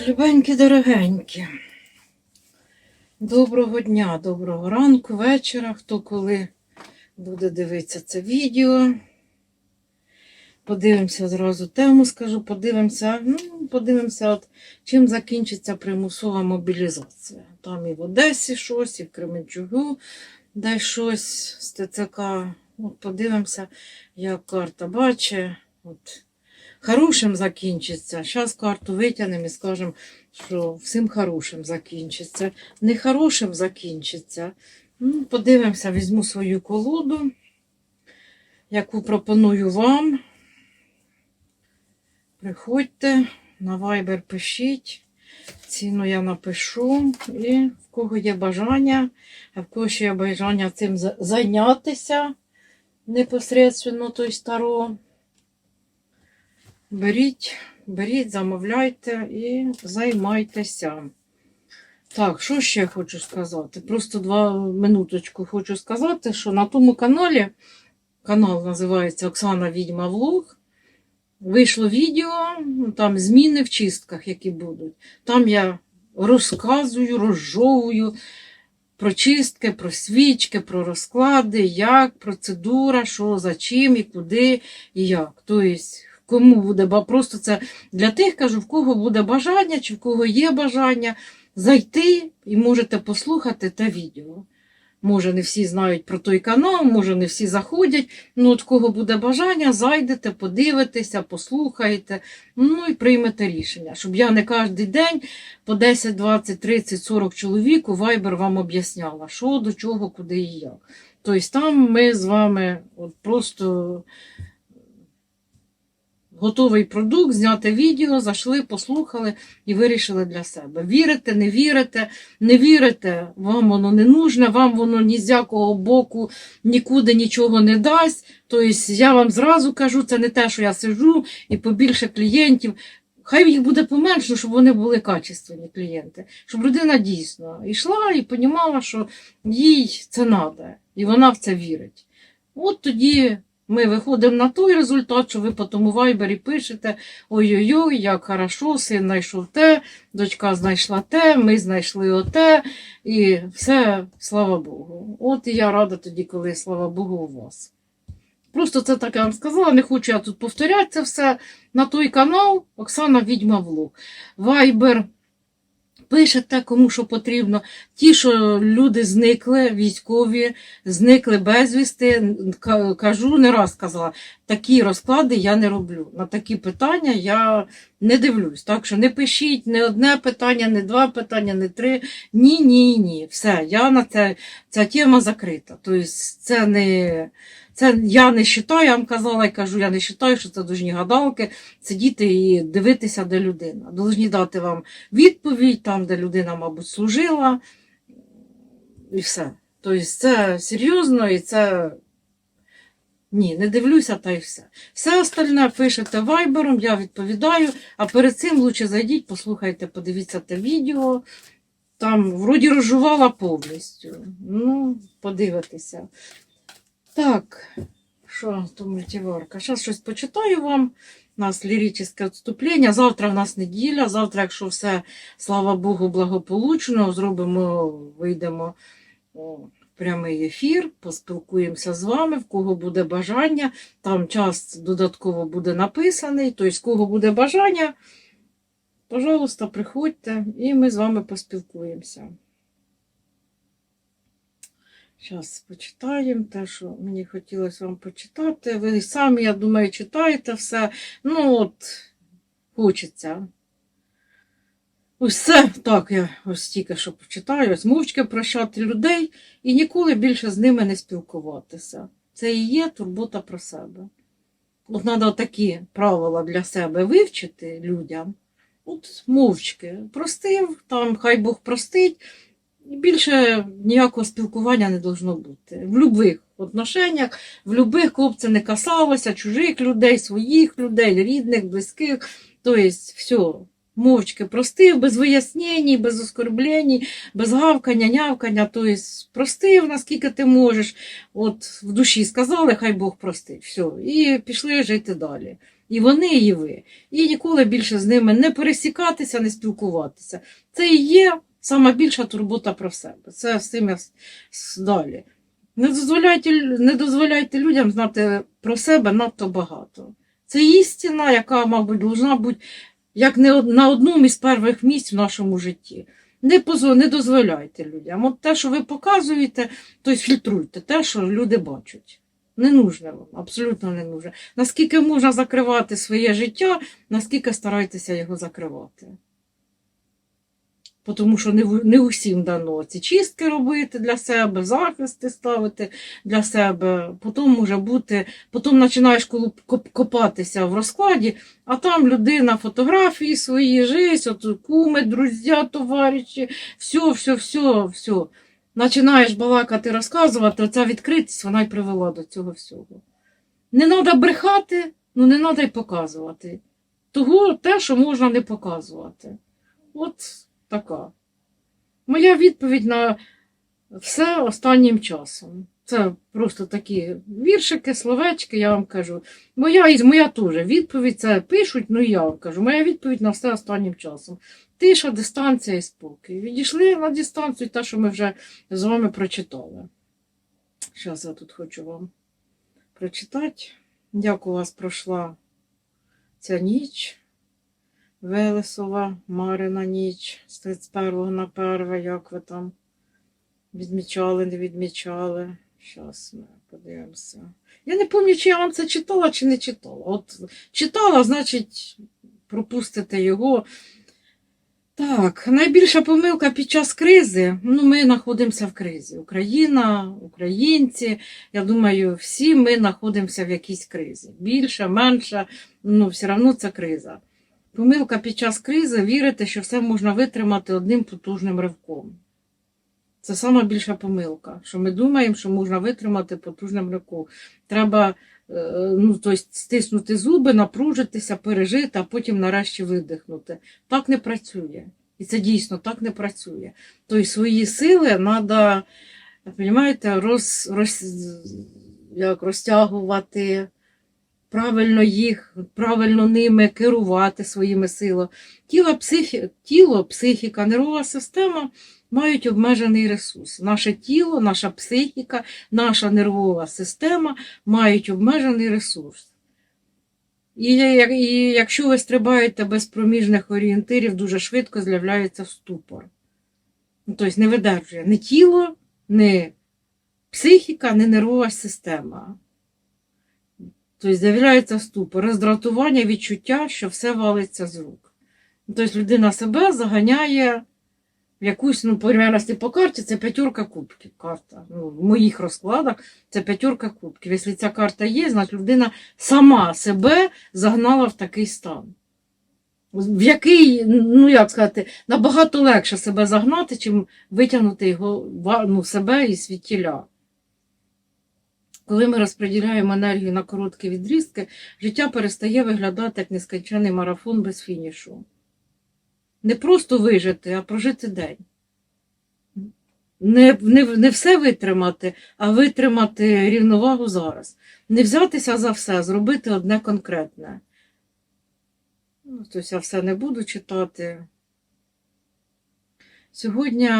Так, любенькі, дорогенькі. Доброго дня, доброго ранку, вечора, хто коли буде дивитися це відео. Подивимося зразу тему, скажу, подивимося, ну, подивимося, от, чим закінчиться примусова мобілізація. Там і в Одесі щось, і в Кременчугу де щось з ТЦК. От подивимося, як карта бачить. Хорошим закінчиться. Зараз карту витягнемо і скажемо, що всім хорошим закінчиться. Не хорошим закінчиться. Ну, подивимося, візьму свою колоду, яку пропоную вам. Приходьте, на Viber пишіть. Ціну я напишу. І в кого є бажання, а в кого ще є бажання цим зайнятися непосередньо той старо. Беріть, беріть, замовляйте і займайтеся. Так, що ще хочу сказати? Просто два минуточку хочу сказати, що на тому каналі, канал називається Оксана Відьма Влог, вийшло відео, там зміни в чистках, які будуть. Там я розказую, розжовую про чистки, про свічки, про розклади, як, процедура, що, за чим і куди і як. Тобто, кому буде, ба- просто це для тих, кажу, в кого буде бажання, чи в кого є бажання зайти і можете послухати те відео. Може, не всі знають про той канал, може, не всі заходять. Ну, от кого буде бажання, зайдете, подивитеся, послухаєте, ну і приймете рішення, щоб я не кожен день по 10, 20, 30, 40 чоловік у Viber вам об'ясняла, що до чого, куди і як. Тобто там ми з вами от просто готовий продукт, зняти відео, зайшли, послухали і вирішили для себе. Вірите, не вірите, не вірите, вам воно не нужне, вам воно ні з якого боку нікуди нічого не дасть. Тобто я вам зразу кажу, це не те, що я сижу і побільше клієнтів. Хай їх буде поменше, щоб вони були качественні клієнти, щоб людина дійсно йшла і розуміла, що їй це треба, і вона в це вірить. От тоді ми виходимо на той результат, що ви по тому вайбері пишете: ой-ой-ой, як хорошо, син знайшов те, дочка знайшла те, ми знайшли оте, і все, слава Богу. От і я рада тоді, коли слава Богу, у вас. Просто це так я вам сказала, не хочу я тут повторяти це все. На той канал Оксана Відьма Влог. Вайбер. Пишете, кому що потрібно. Ті, що люди зникли, військові, зникли безвісти. Кажу, не раз казала, такі розклади я не роблю. На такі питання я не дивлюсь. Так що не пишіть не одне питання, не два питання, не три. Ні, ні, ні. Все, я на це, ця тема закрита. Тобто це не. Це я не вважаю, я вам казала і кажу, я не вважаю, що це дужні гадалки, сидіти і дивитися, де людина. Должні дати вам відповідь, там, де людина, мабуть, служила, і все. Тобто це серйозно і це. Ні, не дивлюся, та й все. Все остальне пишете вайбером, я відповідаю, а перед цим лучше зайдіть, послухайте, подивіться те відео. Там вроді розжувала повністю. Ну, подивитися. Так, що то мультиварка? Зараз щось почитаю вам. У нас ліричне відступлення. Завтра в нас неділя. Завтра, якщо все, слава Богу, благополучно, зробимо, вийдемо в прямий ефір, поспілкуємося з вами, в кого буде бажання. Там час додатково буде написаний. Тобто, в кого буде бажання, пожалуйста, приходьте і ми з вами поспілкуємося. Зараз почитаємо те, що мені хотілося вам почитати. Ви самі, я думаю, читаєте все. Ну, от, хочеться. Все так, я ось тільки що почитаю, ось мовчки прощати людей і ніколи більше з ними не спілкуватися. Це і є турбота про себе. От треба такі правила для себе вивчити людям. От мовчки простив, там хай Бог простить. Більше ніякого спілкування не должно бути. В будь-яких отношеннях, в будь-яких кого це не касалося, чужих людей, своїх людей, рідних, близьких. Тобто, все, мовчки простив, без вияснень, без оскорблень, без гавкання, нявкання. Тобто, простив, наскільки ти можеш. От в душі сказали, хай Бог простить. Все. І пішли жити далі. І вони, і ви. І ніколи більше з ними не пересікатися, не спілкуватися. Це і є сама більша турбота про себе. Це з цим я далі. Не дозволяйте, не дозволяйте людям знати про себе надто багато. Це істина, яка, мабуть, должна бути як не на одному із перших місць в нашому житті. Не, позо- не дозволяйте людям. От те, що ви показуєте, то й фільтруйте те, що люди бачать. Не нужне вам, абсолютно не нужне. Наскільки можна закривати своє життя, наскільки старайтеся його закривати. Тому що не, не усім дано ці чистки робити для себе, захисти ставити для себе. Потім може бути, потім починаєш копатися в розкладі, а там людина фотографії свої, життя, от куми, друзі, товариші, все, все, все, все. Починаєш балакати, розказувати, оця відкритість вона й привела до цього всього. Не треба брехати, ну не треба й показувати. Того те, що можна не показувати. От така. Моя відповідь на все останнім часом. Це просто такі віршики, словечки, я вам кажу. Моя, і моя теж відповідь це пишуть, ну я вам кажу. Моя відповідь на все останнім часом. Тиша, дистанція і спокій. Відійшли на дистанцію те, що ми вже з вами прочитали. Зараз я тут хочу вам прочитати. Як у вас пройшла ця ніч. Велесова, Марина ніч з 31 на 1, як ви там відмічали, не відмічали. Зараз ми подивимося. Я не пам'ятаю, чи я вам це читала, чи не читала. От читала, значить, пропустите його. Так, найбільша помилка під час кризи. Ну, ми знаходимося в кризі. Україна, українці. Я думаю, всі ми знаходимося в якійсь кризі. Більше, менше, ну, все одно це криза. Помилка під час кризи вірити, що все можна витримати одним потужним ривком. Це сама більша помилка, що ми думаємо, що можна витримати потужним ривком. Треба е, ну, тобто, стиснути зуби, напружитися, пережити, а потім нарешті видихнути. Так не працює. І це дійсно так не працює. Тобто свої сили треба, розумієте, роз, як розтягувати, правильно їх, правильно ними керувати своїми силами. Тіло, психі... Тіло, психіка, нервова система мають обмежений ресурс. Наше тіло, наша психіка, наша нервова система мають обмежений ресурс. І, і якщо ви стрибаєте без проміжних орієнтирів, дуже швидко з'являється ступор. Ну, Тобто не видержує ні тіло, ні психіка, ні нервова система. Тобто з'являється ступор, роздратування, відчуття, що все валиться з рук. Тобто людина себе заганяє в якусь, ну, порівняності по карті, це п'ятерка кубків. Карта. Ну, в моїх розкладах це п'ятерка кубків. Якщо ця карта є, значить людина сама себе загнала в такий стан. В який, ну як сказати, набагато легше себе загнати, чим витягнути його ну, себе і світіля. Коли ми розподіляємо енергію на короткі відрізки, життя перестає виглядати як нескінчений марафон без фінішу. Не просто вижити, а прожити день. Не, не, не все витримати, а витримати рівновагу зараз. Не взятися за все, зробити одне конкретне. Ну, тобто я все не буду читати. Сьогодні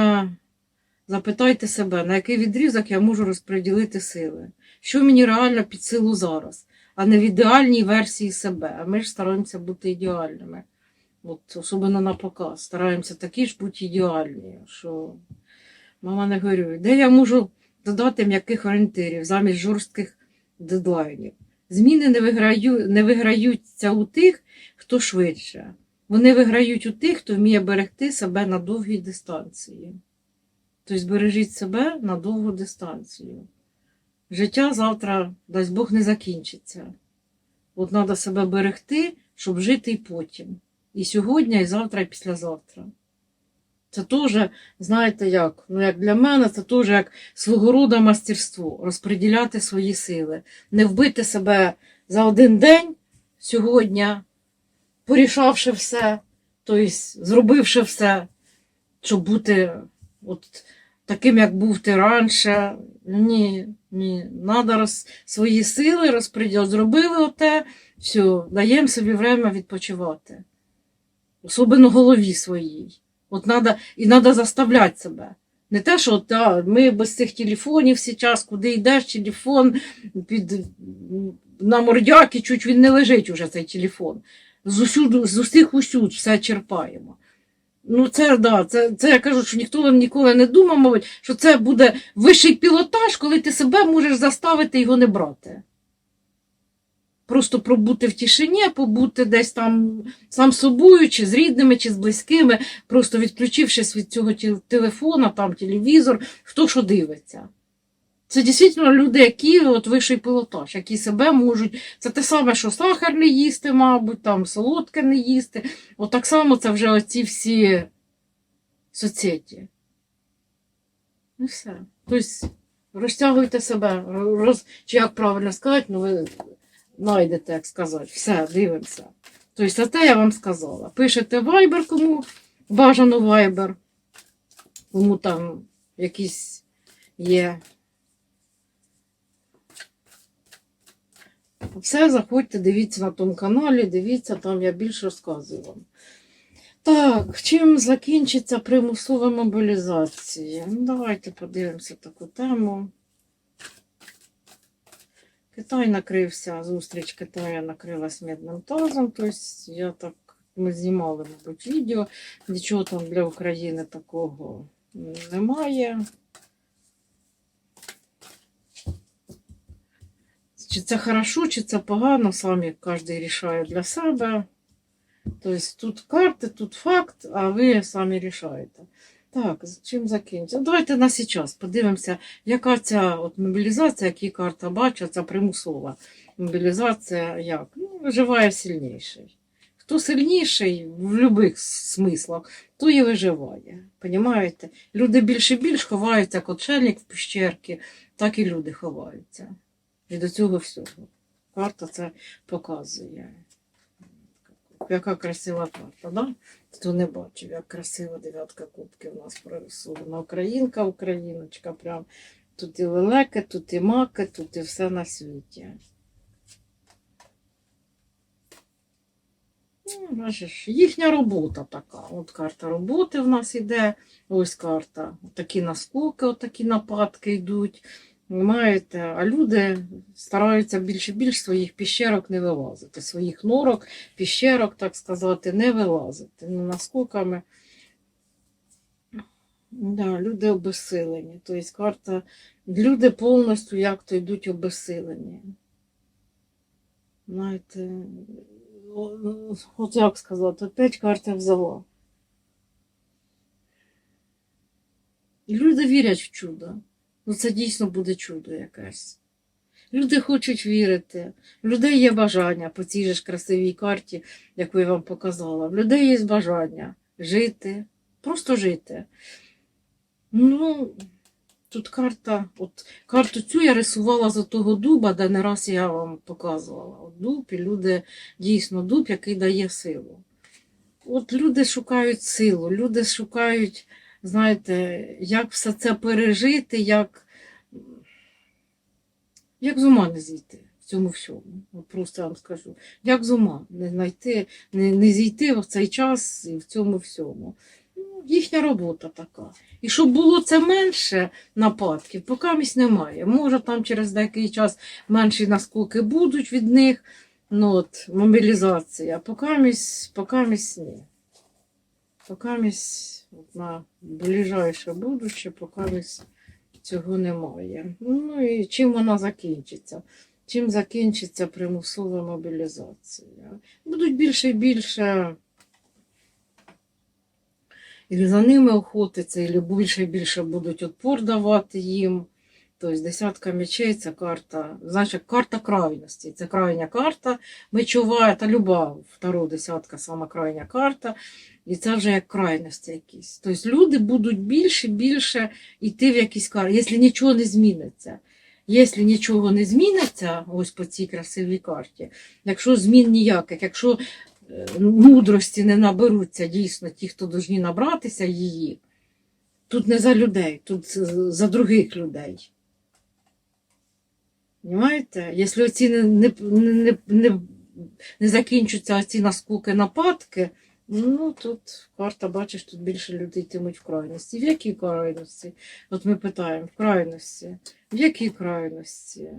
запитайте себе, на який відрізок я можу розподілити сили. Що мені реально під силу зараз, а не в ідеальній версії себе. А ми ж стараємося бути ідеальними. От, особливо на показ. Стараємося такі ж бути ідеальні, що мама не горює. Де я можу додати м'яких орієнтирів замість жорстких дедлайнів? Зміни не, виграю, не виграються у тих, хто швидше. Вони виграють у тих, хто вміє берегти себе на довгій дистанції. Тобто збережіть себе на довгу дистанцію. Життя завтра, дасть Бог, не закінчиться. От треба себе берегти, щоб жити і потім. І сьогодні, і завтра, і післязавтра. Це теж, знаєте як, ну як для мене, це теж як свого роду мастерство, розподіляти свої сили, не вбити себе за один день сьогодні, порішавши все, тобто зробивши все, щоб бути от таким, як був ти раніше. Ні, ні, треба роз, свої сили розподіл. Зробили оте, Все, даємо собі время відпочивати. Особливо голові своїй. От надо, і треба заставляти себе. Не те, що та, ми без цих телефонів зараз, куди йдеш, телефон під, на мордяки, чуть він не лежить уже цей телефон. З, усюду, з усіх усюд все черпаємо. Ну, це да, це, це я кажу, що ніхто ніколи не думав, мабуть, що це буде вищий пілотаж, коли ти себе можеш заставити його не брати. Просто пробути в тишині, побути десь там сам собою, чи з рідними, чи з близькими, просто відключившись від цього телефона, там телевізор, хто що дивиться. Це дійсно люди, які от вищий пілотаж, які себе можуть. Це те саме, що сахар не їсти, мабуть, там солодке не їсти. От так само це вже оці всі соцсеті. І все. Тобто розтягуйте себе, роз... чи як правильно сказати, ну ви знайдете, як сказати. Все, дивимося. Тобто, це я вам сказала. Пишете Viber, кому бажано Viber, кому там якісь є. Все, заходьте, дивіться на тому каналі, дивіться, там я більше розказую вам. Так, чим закінчиться примусова мобілізація? Ну, давайте подивимося таку тему. Китай накрився, зустріч Китаю накрилась медним тазом. Тобто я так, ми знімали, мабуть, відео. Нічого там для України такого немає. Чи це хорошо, чи це погано, самі кожен рішає для себе. Тобто тут карти, тут факт, а ви самі рішаєте. Так, з чим закінчиться? Давайте на зараз подивимося, яка ця от мобілізація, які карта бачить, ця примусова мобілізація як? Ну, виживає сильніший. Хто сильніший в будь-яких смислах, то і виживає. Понімаєте? Люди більше і більш ховаються, як отшельник в пещерки, так і люди ховаються. І до цього всього. Карта це показує. Яка красива карта, да? Хто не бачив, як красива дев'ятка кубків у нас прорисована. Українка, україночка, прям тут і лелеки, тут і маки, тут і все на світі. Ну, бачиш, їхня робота така. От карта роботи в нас іде. Ось карта. Такі наскоки, такі нападки йдуть. Маєте, а люди стараються більше більш своїх піщерок не вилазити, своїх норок, піщерок, так сказати, не вилазити. Ну, наскоками. Да, люди обесилені. Тобто карта, люди повністю як то йдуть обесилені. Знаєте, от як сказати, опять карта взяла. І люди вірять в чудо. Ну, це дійсно буде чудо якесь. Люди хочуть вірити, в людей є бажання по цій ж красивій карті, яку я вам показала. В людей є бажання жити, просто жити. Ну, тут карта, от карту цю я рисувала за того дуба, де не раз я вам показувала. От дуб, і люди дійсно дуб, який дає силу. От люди шукають силу, люди шукають, знаєте, як все це пережити, як, як з ума не зійти в цьому всьому. Просто вам скажу. Як з ума не знайти, не, не зійти в цей час і в цьому всьому. Ну, їхня робота така. І щоб було це менше нападків, поки місць немає. Може, там через деякий час менші наскоки будуть від них. Ну, от, мобілізація. Поки місць, поки місць ні. Поки місць на ближайше будуще, поки місць цього немає. Ну і чим вона закінчиться? Чим закінчиться примусова мобілізація? Будуть більше і більше і за ними охотиться, і більше і більше будуть отпор давати їм. Тобто десятка мечей це карта, значить, карта крайності. Це крайня карта мечова, це люба второго десятка, сама крайня карта. І це вже як крайності якісь. Тобто люди будуть більше і більше йти в якісь карти, якщо нічого не зміниться. Якщо нічого не зміниться, ось по цій красивій карті, якщо змін ніяких, якщо е, мудрості не наберуться дійсно ті, хто повинні набратися її, тут не за людей, тут за других людей. Понимаєте? Якщо ці не, не, не, не не закінчаться ці наскоки нападки, ну тут карта, бачиш, тут більше людей йтимуть в крайності. В якій крайності? От ми питаємо, в крайності. В якій крайності?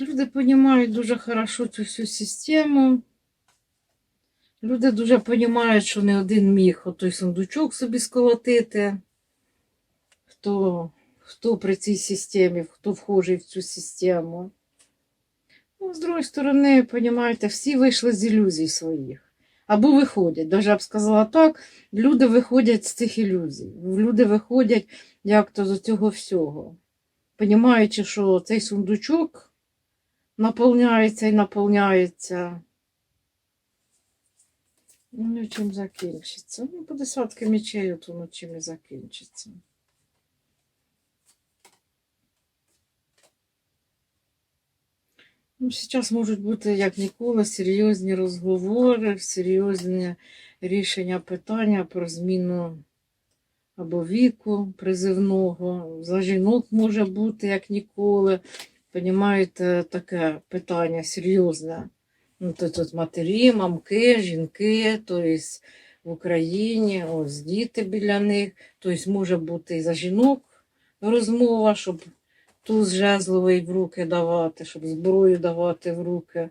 Люди розуміють дуже хорошо цю всю систему. Люди дуже розуміють, що не один міг отой сундучок собі сколотити. Хто, хто при цій системі, хто вхожий в цю систему. Ну, з другої сторони, розумієте, всі вийшли з ілюзій своїх. Або виходять, навіть я б сказала так, люди виходять з цих ілюзій. Люди виходять як то з цього всього. Понімаючи, що цей сундучок наповняється і наповняється. Ну, чим закінчиться? Ну, по десятки мечей от воно чим і закінчиться. Ну, зараз можуть бути, як ніколи, серйозні розговори, серйозні рішення питання про зміну або віку призивного. За жінок може бути, як ніколи. Понімаєте, таке питання серйозне. Ну, то тут матері, мамки, жінки, тобто в Україні, ось діти біля них. Тобто може бути і за жінок розмова, щоб туз жезловий в руки давати, щоб зброю давати в руки.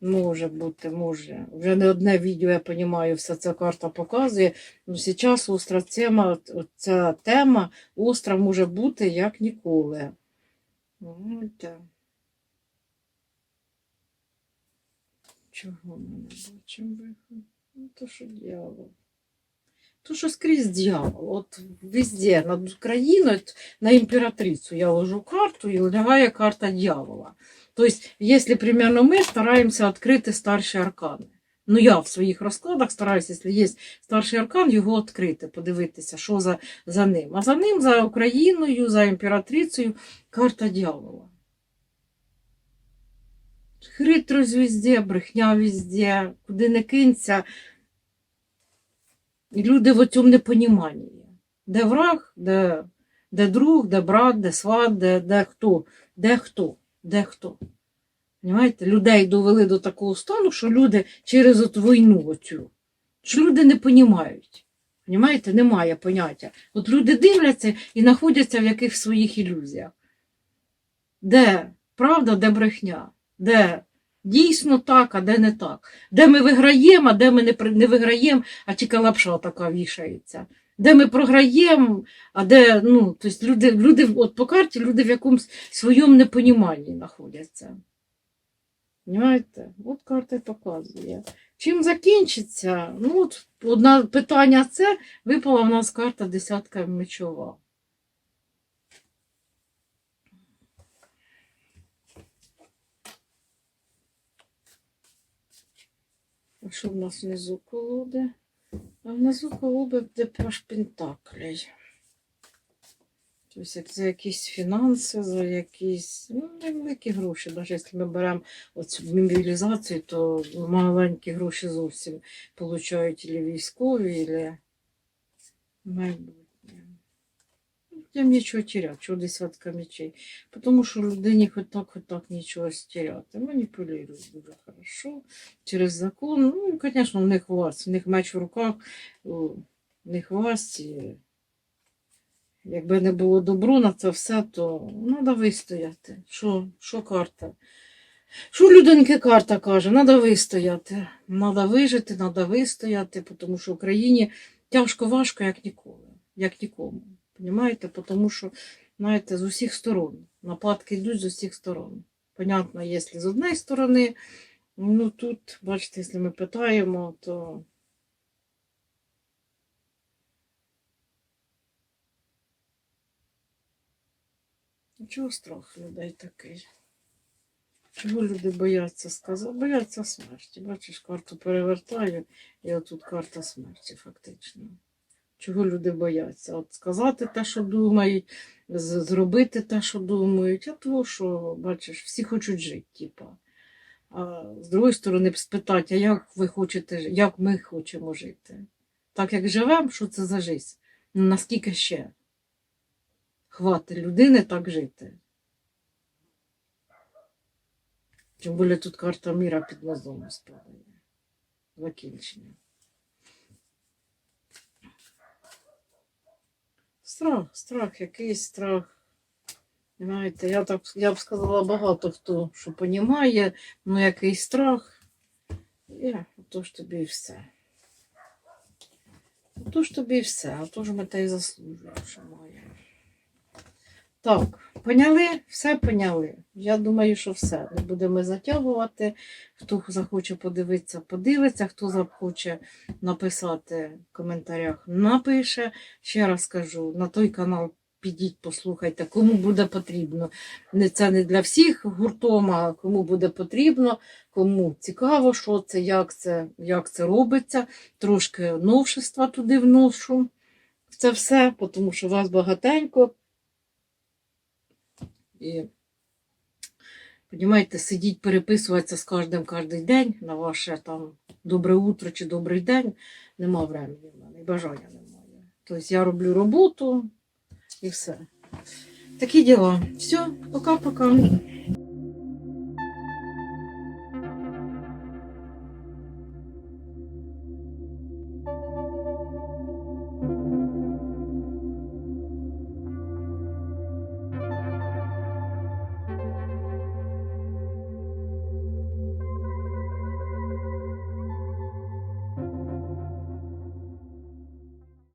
Може бути, може. Вже не одне відео, я розумію, вся ця карта показує. Ну, зараз остра тема, ця тема остра може бути як ніколи. Ну, так. Чого ми не бачимо виход? Ну, то що дьявол. То, що скрізь дьявол. От везде, над Україною, от на імператрицю я ложу карту і лягає карта дьявола. Тобто, якщо примерно ми стараємося відкрити старші аркани. Ну, я в своїх розкладах стараюся, якщо є старший аркан, його відкрити, подивитися, що за, за ним. А за ним, за Україною, за імператрицею, карта дьявола. Хитрость везде, брехня везде, куди не кинься. І люди в цьому непоніманні. Де враг, де, де друг, де брат, де сват, де, де хто, де хто, де хто. Понимаєте? Людей довели до такого стану, що люди через от війну оцю, що люди не понімають. Понимаєте? Немає поняття. От люди дивляться і знаходяться в якихось своїх ілюзіях. Де правда, де брехня, де дійсно так, а де не так. Де ми виграємо, а де ми не, не виграємо, а тільки лапша така вішається. Де ми програємо, а де, ну, тобто люди, люди, от по карті люди в якомусь своєму непоніманні знаходяться. Понимаєте? От карта показує. Чим закінчиться? Ну, от одне питання це випала в нас карта десятка мечова. А що в нас внизу колоди? А внизу колоди де паш пентаклей. Тобто як за якісь фінанси, за якісь ну, невеликі гроші. Навіть якщо ми беремо оцю мобілізацію, то маленькі гроші зовсім получають і військові, і майбутнє. Людям нічого теряти, чого десятка мечей. Тому що людині хоч так, хоч так нічого стеряти. Маніпулюють дуже хорошо через закон. Ну, звісно, в них власть, в них меч в руках, у них власть. Якби не було добро на це все, то треба вистояти. Що, що карта? Що людинки карта каже? Треба вистояти. Треба вижити, треба вистояти, тому що в Україні тяжко, важко, як ніколи, як нікому. Понімаєте? Тому що, знаєте, з усіх сторон. Нападки йдуть з усіх сторон. Понятно, якщо з однієї сторони, ну тут, бачите, якщо ми питаємо, то Чого страх людей такий? Чого люди бояться сказати? Бояться смерті. Бачиш, карту перевертаю, і отут карта смерті, фактично. Чого люди бояться? От сказати те, що думають, зробити те, що думають, а того, що, бачиш, всі хочуть жити, типа. А з другої сторони, спитати, а як ви хочете, як ми хочемо жити? Так як живемо, що це за життя? Ну, наскільки ще? Хватить людини так жити. Тим більше тут карта міра під нозом спадає. Закінчення. Страх, страх, якийсь страх. Знаєте, я так я б сказала багато хто, що понімає, ну якийсь страх. І отож тобі і все. Отож тобі і все, отож ми те й заслужуємо, що маємо. Так, поняли? Все поняли. Я думаю, що все. Не будемо затягувати. Хто захоче подивитися, подивиться. Хто захоче написати в коментарях, напише. Ще раз кажу, на той канал підіть, послухайте, кому буде потрібно. Це не для всіх гуртом, а кому буде потрібно, кому цікаво, що це, як це, як це робиться. Трошки новшества туди вношу. Це все, тому що вас багатенько. І, понімаєте, сидіть, переписуватися з кожним кожен день на ваше там добре утро чи добрий день. Нема времени в мене, і бажання немає. Тобто я роблю роботу і все. Такі діла. Все, пока-пока.